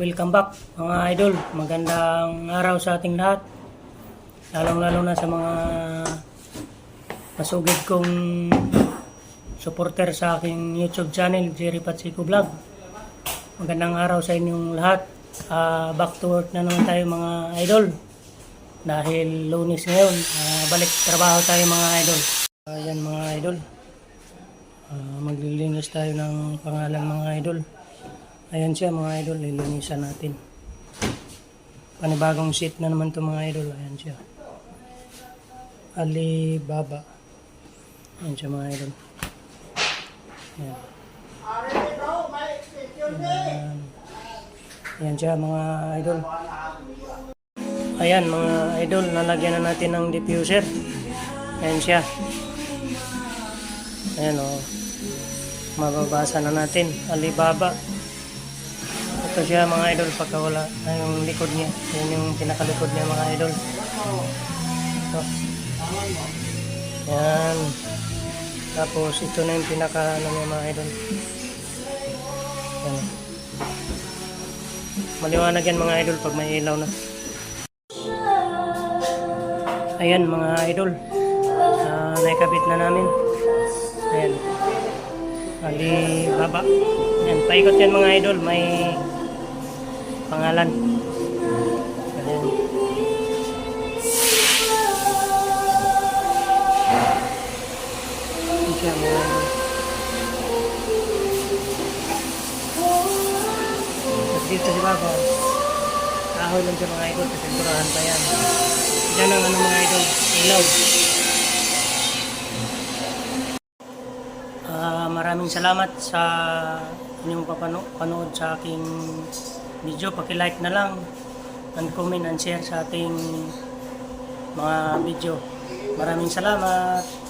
welcome back mga idol. Magandang araw sa ating lahat. Lalong-lalo na sa mga masugid kong supporter sa aking YouTube channel, Jerry Patsico Vlog. Magandang araw sa inyong lahat. Ah, back to work na naman tayo mga idol. Dahil lunis ngayon, ah, balik trabaho tayo mga idol. Ayan mga idol. Ah, maglilinis tayo ng pangalan mga idol. Ayan siya mga idol, lilinisan natin. Panibagong seat na naman to mga idol. Ayan siya. Alibaba. Ayan siya mga idol. Ayan. Ayan. Ayan siya mga idol. Ayan mga idol, nalagyan na natin ng diffuser. Ayan siya. Ayan o. Oh. Mababasa na natin. Alibaba. Ito siya mga idol pagka wala ay, yung likod niya. Yan yung pinakalikod niya mga idol. Ito. Yan. Tapos ito na yung pinaka ano niya mga idol. Yan. Maliwanag yan mga idol pag may ilaw na. Ayan mga idol. Uh, naikabit na namin. Ayan. Ali baba. Ayan, paikot yan mga idol. May pangalan. Ayan. Siya idol. At dito si Baba. Kahoy lang siya mga idol. Kasenturahan pa yan. Diyan ang ano mga idol. Ilaw. Ah, maraming salamat sa inyong papano panood sa aking video. Paki-like na lang and comment and share sa ating mga video. Maraming salamat.